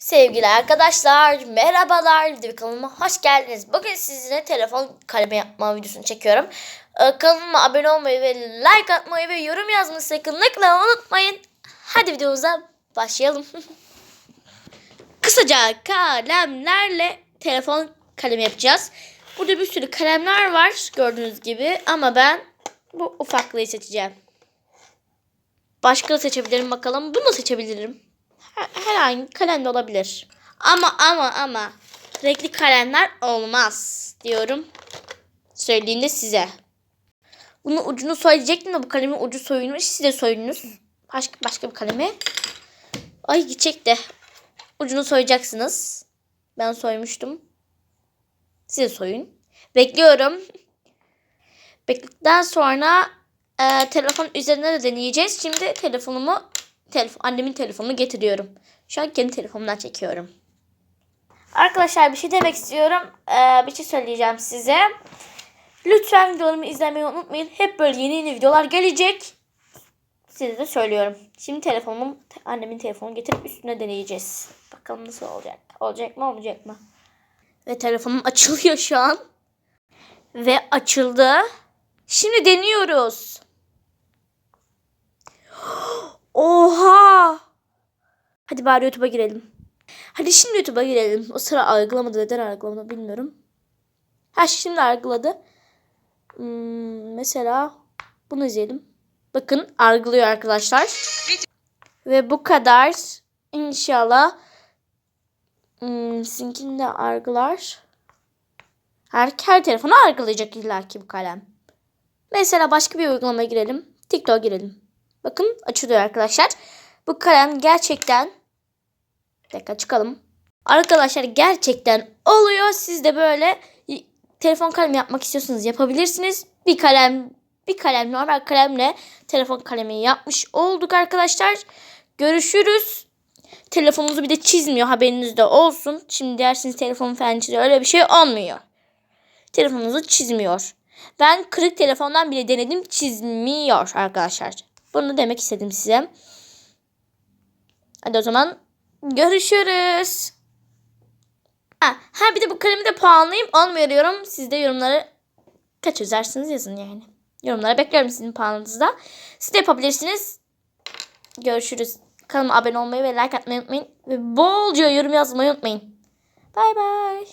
Sevgili arkadaşlar, merhabalar. Video kanalıma hoş geldiniz. Bugün sizinle telefon kalemi yapma videosunu çekiyorum. Ee, Kanalıma abone olmayı ve like atmayı ve yorum yazmayı sakınlıkla unutmayın. Hadi videomuza başlayalım. Kısaca kalemlerle telefon kalemi yapacağız. Burada bir sürü kalemler var gördüğünüz gibi ama ben bu ufaklığı seçeceğim. Başka da seçebilirim bakalım. Bunu seçebilirim. Her- herhangi kalem de olabilir. Ama ama ama renkli kalemler olmaz diyorum. Söyleyeyim de size. Bunun ucunu soyacaktım da bu kalemin ucu soyulmuş. Siz de soyunuz. Başka, başka bir kalemi. Ay gidecek de. Ucunu soyacaksınız. Ben soymuştum. Siz de soyun. Bekliyorum. Bekledikten sonra e, telefon üzerine de deneyeceğiz. Şimdi telefonumu telefon, annemin telefonunu getiriyorum. Şu an kendi telefonumdan çekiyorum. Arkadaşlar bir şey demek istiyorum. Ee, bir şey söyleyeceğim size. Lütfen videolarımı izlemeyi unutmayın. Hep böyle yeni yeni videolar gelecek. Size de söylüyorum. Şimdi telefonumu, annemin telefonunu getirip üstüne deneyeceğiz. Bakalım nasıl olacak. Olacak mı olmayacak mı? Ve telefonum açılıyor şu an. Ve açıldı. Şimdi deniyoruz. Hadi bari YouTube'a girelim. Hadi şimdi YouTube'a girelim. O sıra algılamadı. Neden algılamadı bilmiyorum. Ha şimdi algıladı. Hmm, mesela bunu izleyelim. Bakın algılıyor arkadaşlar. Ve bu kadar. İnşallah hmm, sizinkini de algılar. Her, her telefonu algılayacak illaki bu kalem. Mesela başka bir uygulamaya girelim. TikTok'a girelim. Bakın açılıyor arkadaşlar. Bu kalem gerçekten bir dakika çıkalım. Arkadaşlar gerçekten oluyor. Siz de böyle telefon kalemi yapmak istiyorsanız yapabilirsiniz. Bir kalem bir kalem normal kalemle telefon kalemi yapmış olduk arkadaşlar. Görüşürüz. Telefonunuzu bir de çizmiyor haberiniz de olsun. Şimdi dersiniz telefon falan çiziyor. Öyle bir şey olmuyor. Telefonunuzu çizmiyor. Ben kırık telefondan bile denedim çizmiyor arkadaşlar. Bunu demek istedim size. Hadi o zaman görüşürüz. Ha, ha bir de bu kalemi de puanlayayım. Olmuyor diyorum. Siz de yorumları kaç özersiniz yazın yani. Yorumlara bekliyorum sizin puanınızı da. Siz de yapabilirsiniz. Görüşürüz. Kanalıma abone olmayı ve like atmayı unutmayın. Ve bolca yorum yazmayı unutmayın. Bay bay.